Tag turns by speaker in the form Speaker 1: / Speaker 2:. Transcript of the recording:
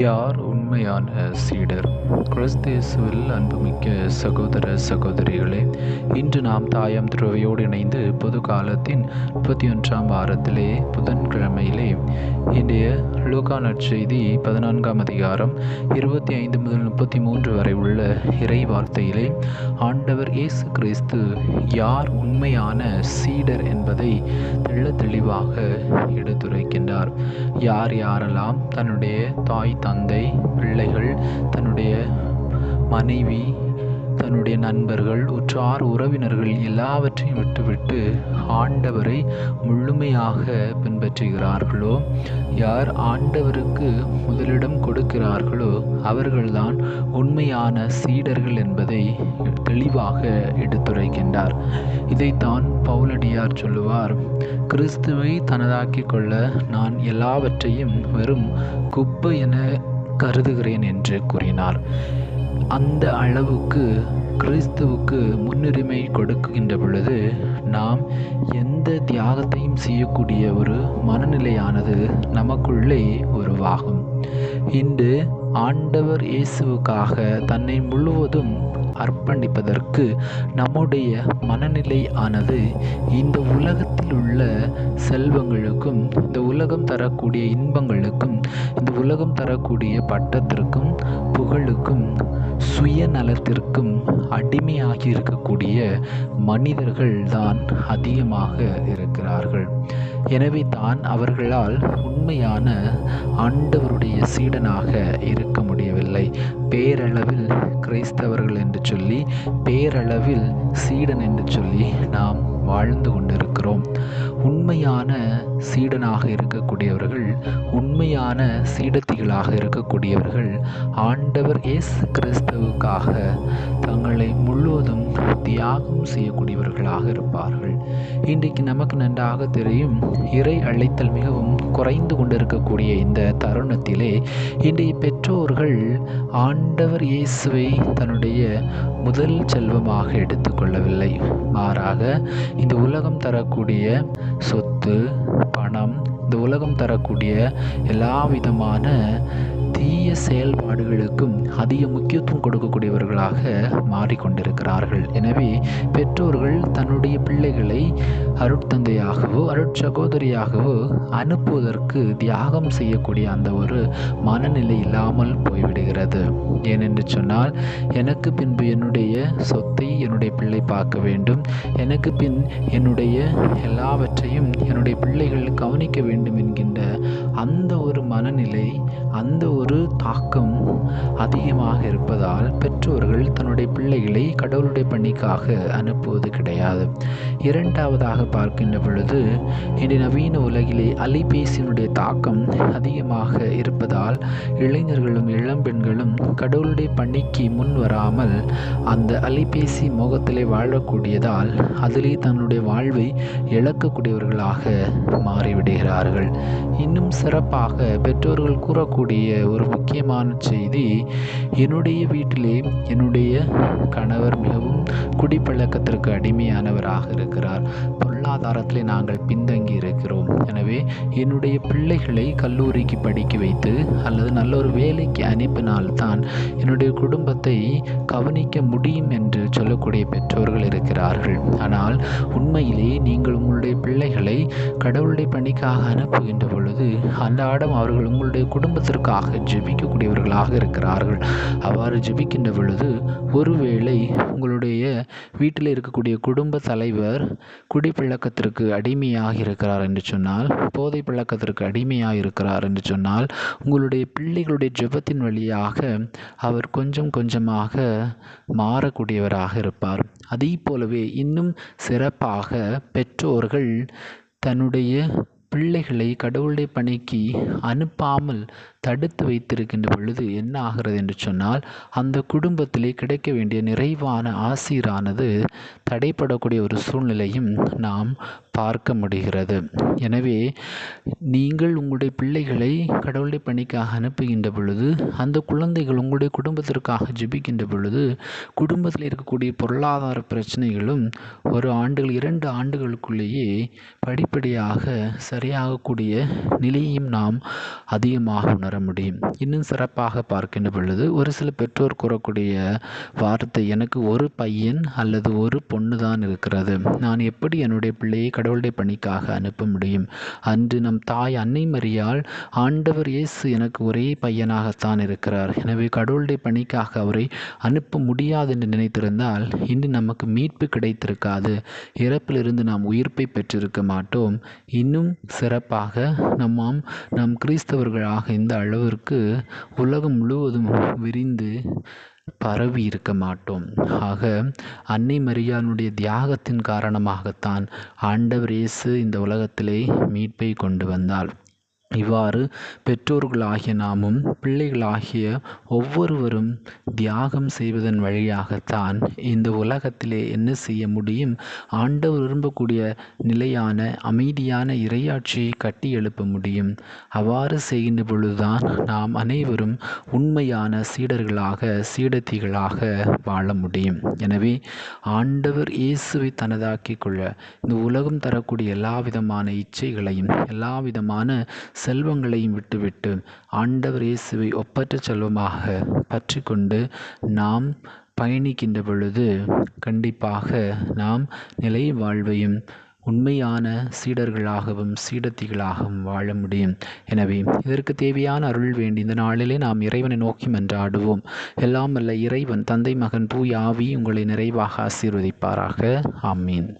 Speaker 1: யார் உண்மையான சீடர் கிறிஸ்தேசுவில் அன்புமிக்க சகோதர சகோதரிகளே இன்று நாம் தாயம் துறவையோடு இணைந்து பொது காலத்தின் முப்பத்தி ஒன்றாம் வாரத்திலே புதன்கிழமையிலே இன்றைய லூகா நற்செய்தி பதினான்காம் அதிகாரம் இருபத்தி ஐந்து முதல் முப்பத்தி மூன்று வரை உள்ள இறை வார்த்தையிலே ஆண்டவர் இயேசு கிறிஸ்து யார் உண்மையான சீடர் என்பதை தெள்ள தெளிவாக எடுத்துரைக்கின்றார். யார் யாரெல்லாம் தன்னுடைய தாய் தந்தை பிள்ளைகள் தன்னுடைய மனைவி தன்னுடைய நண்பர்கள் உற்றார் உறவினர்கள் எல்லாவற்றையும் விட்டுவிட்டு ஆண்டவரை முழுமையாக பின்பற்றுகிறார்களோ? யார் ஆண்டவருக்கு முதலிடம் கொடுக்கிறார்களோ அவர்கள்தான் உண்மையான சீடர்கள் என்பதை தெளிவாக எடுத்துரைக்கின்றார். இதைத்தான் பவுலடியார் சொல்லுவார் கிறிஸ்துவை தனதாக்கிக் கொள்ள நான் எல்லாவற்றையும் வெறும் குப்பை என கருதுகிறேன் என்று கூறினார். அந்த அளவுக்கு கிறிஸ்துவுக்கு முன்னுரிமை கொடுக்கின்ற பொழுது நாம் எந்த தியாகத்தையும் செய்யக்கூடிய ஒரு மனநிலையானது நமக்குள்ளே உருவாகும். இன்று ஆண்டவர் இயேசுவுக்காக தன்னை முழுவதும் அர்ப்பணிப்பதற்கு நம்முடைய மனநிலை ஆனது இந்த உலகத்தில் உள்ள செல்வங்களுக்கும் இந்த உலகம் தரக்கூடிய இன்பங்களுக்கும் இந்த உலகம் தரக்கூடிய பட்டத்திற்கும் புகழுக்கும் சுயநலத்திற்கும் அடிமையாகி இருக்கக்கூடிய மனிதர்கள் தான் அதிகமாக இருக்கிறார்கள். எனவே தான் அவர்களால் உண்மையான ஆண்டவருடைய சீடனாக இருக்க முடியவில்லை. பேரளவில் கிறிஸ்தவர்கள் என்று சொல்லி பேரளவில் சீடன் என்று சொல்லி நாம் வாழ்ந்து கொண்டிருக்கிறோம். உண்மையான சீடனாக இருக்கக்கூடியவர்கள் உண்மையான சீடத்திகளாக இருக்கக்கூடியவர்கள் ஆண்டவர் இயேசு கிறிஸ்துவுக்காக தங்களை முழுவதும் தியாகம் செய்யக்கூடியவர்களாக இருப்பார்கள். இன்றைக்கு நமக்கு நன்றாக தெரியும் இறை அழைத்தல் மிகவும் குறைந்து கொண்டிருக்கக்கூடிய இந்த தருணத்திலே இன்றைய பெற்றோர்கள் ஆண்டவர் இயேசுவை தன்னுடைய முதல் செல்வமாக எடுத்துக்கொள்ளவில்லை. மாறாக இந்த உலகம் தரக்கூடிய சொத்து பணம் இந்த உலகம் தரக்கூடிய எல்லா விதமான தீய செயல்பாடுகளுக்கும் அதிக முக்கியத்துவம் கொடுக்கக்கூடியவர்களாக மாறிக்கொண்டிருக்கிறார்கள். எனவே பெற்றோர்கள் தன்னுடைய பிள்ளைகளை அருட்தந்தையாகவோ அருட்சகோதரியாகவோ அனுப்புவதற்கு தியாகம் செய்யக்கூடிய அந்த ஒரு மனநிலை இல்லாமல் போய்விடுகிறது. ஏனென்று சொன்னால் எனக்கு பின்பு என்னுடைய சொத்தை என்னுடைய பிள்ளை பார்க்க வேண்டும். எனக்கு பின் என்னுடைய எல்லாவற்றையும் என்னுடைய பிள்ளைகள் கவனிக்க வேண்டும் என்கின்ற அந்த ஒரு மனநிலை அந்த ஒரு தாக்கம் அதிகமாக இருப்பதால் பெற்றோர்கள் தன்னுடைய பிள்ளைகளை கடவுளுடைய பணிக்காக அனுப்புவது கிடையாது. இரண்டாவதாக பார்க்கின்ற பொழுது இன்று நவீன உலகிலே அலைபேசியினுடைய தாக்கம் அதிகமாக இருப்பதால் இளைஞர்களும் இளம்பெண்களும் கடவுளுடைய பணிக்கு முன் வராமல் அந்த அலைபேசி முகத்திலே வாழக்கூடியதால் அதிலே தன்னுடைய வாழ்வை இழக்கக்கூடியவர்களாக மாறிவிடுகிறார்கள். இன்னும் சிறப்பாக பெற்றோர்கள் கூறக்கூடிய ஒரு முக்கியமான செய்தி என்னுடைய வீட்டிலே என்னுடைய கணவர் மிகவும் குடிப்பழக்கத்திற்கு அடிமையானவராக இருக்கிறார். பொருளாதாரத்திலே நாங்கள் பின்தங்கி இருக்கிறோம். எனவே என்னுடைய பிள்ளைகளை கல்லூரிக்கு படிக்க வைத்து அல்லது நல்ல ஒரு வேலைக்கு அனுப்பினால்தான் என்னுடைய குடும்பத்தை கவனிக்க முடியும் என்று சொல்லக்கூடிய பெற்றோர்கள் இருக்கிறார்கள். ஆனால் உண்மையிலே நீங்கள் உங்களுடைய பிள்ளைகளை கடவுளுடைய பணிக்காக அனுப்புகின்ற பொழுது அன்றாடம் அவர்கள் உங்களுடைய குடும்பத்திற்காக ஜெபிக்கக்கூடியவர்களாக இருக்கிறார்கள். அவ்வாறு ஜெபிக்கின்ற பொழுது ஒருவேளை உங்களுடைய வீட்டில் இருக்கக்கூடிய குடும்ப தலைவர் குடிப்பழக்கத்திற்கு அடிமையாக இருக்கிறார் என்று சொன்னால் போதை பழக்கத்திற்கு அடிமையாக இருக்கிறார் என்று சொன்னால் உங்களுடைய பிள்ளைகளுடைய ஜெபத்தின் வழியாக அவர் கொஞ்சம் கொஞ்சமாக மாறக்கூடியவராக இருப்பார். அதே போலவே இன்னும் சிறப்பாக பெற்றோர்கள் தன்னுடைய பிள்ளைகளை கடவுளுடைய பணிக்கு அனுப்பாமல் தடுத்து வைத்திருக்கின்ற பொழுது என்ன ஆகிறது என்று சொன்னால் அந்த குடும்பத்திலே கிடைக்க வேண்டிய நிறைவான ஆசீரானது தடைப்படக்கூடிய ஒரு சூழ்நிலையும் நாம் பார்க்க முடிகிறது. எனவே நீங்கள் உங்களுடைய பிள்ளைகளை கடவுளுடைய பணிக்காக அனுப்புகின்ற பொழுது அந்த குழந்தைகள் உங்களுடைய குடும்பத்திற்காக ஜெபிக்கின்ற பொழுது குடும்பத்தில் இருக்கக்கூடிய பொருளாதார பிரச்சனைகளும் ஒரு ஆண்டுகள் இரண்டு ஆண்டுகளுக்குள்ளேயே படிப்படியாக சரியாகக்கூடிய நிலையையும் நாம் அதிகமாக உணர முடியும். இன்னும் சிறப்பாக பார்க்கின்ற பொழுது ஒரு சில பெற்றோர் கூறக்கூடிய வார்த்தை எனக்கு ஒரு பையன் அல்லது ஒரு பொண்ணு தான் இருக்கிறது. நான் எப்படி என்னுடைய பிள்ளையை கடவுளுடைய பணிக்காக அனுப்ப முடியும்? அன்று நம் தாய் அன்னை மறியால் ஆண்டவர் இயேசு எனக்கு ஒரே பையனாகத்தான் இருக்கிறார். எனவே கடவுளுடைய பணிக்காக அவரை அனுப்ப முடியாது என்று நினைத்திருந்தால் இன்று நமக்கு மீட்பு கிடைத்திருக்காது. இறப்பிலிருந்து நாம் உயிர்ப்பை பெற்றிருக்க மாட்டோம். இன்னும் சிறப்பாக நம்மாம் நாம் கிறிஸ்தவர்களாக இந்த அளவிற்கு உலகம் முழுவதும் விரிந்து பரவி இருக்க மாட்டோம். ஆக அன்னை மரியாளுடைய தியாகத்தின் காரணமாகத்தான் ஆண்டவர் இயேசு இந்த உலகத்திலே மீட்பை கொண்டு வந்தார். இவ்வாறு பெற்றோர்களாகிய நாமும் பிள்ளைகளாகிய ஒவ்வொருவரும் தியாகம் செய்வதன் வழியாகத்தான் இந்த உலகத்திலே என்ன செய்ய முடியும்? ஆண்டவர் விரும்பக்கூடிய நிலையான அமைதியான இறையாட்சியை கட்டி எழுப்ப முடியும். அவ்வாறு செய்கின்ற பொழுதுதான் நாம் அனைவரும் உண்மையான சீடர்களாக சீடத்திகளாக வாழ முடியும். எனவே ஆண்டவர் இயேசுவை தனதாக்கிக் கொள்ள இந்த உலகம் தரக்கூடிய எல்லா விதமான இச்சைகளையும் எல்லா விதமான செல்வங்களையும் விட்டுவிட்டு ஆண்டவர் இயேசுவை ஒப்பற்ற செல்வமாக பற்றி கொண்டு நாம் பயணிக்கின்ற பொழுது கண்டிப்பாக நாம் நிலை வாழ்வையும் உண்மையான சீடர்களாகவும் சீடத்திகளாகவும் வாழ முடியும். எனவே இதற்கு தேவையான அருள் வேண்டி இந்த நாளிலே நாம் இறைவனை நோக்கி மன்றாடுவோம். எல்லாம் அல்ல இறைவன் தந்தை மகன் தூய் ஆவி உங்களை நிறைவாக ஆசீர்வதிப்பாராக. ஆமீன்.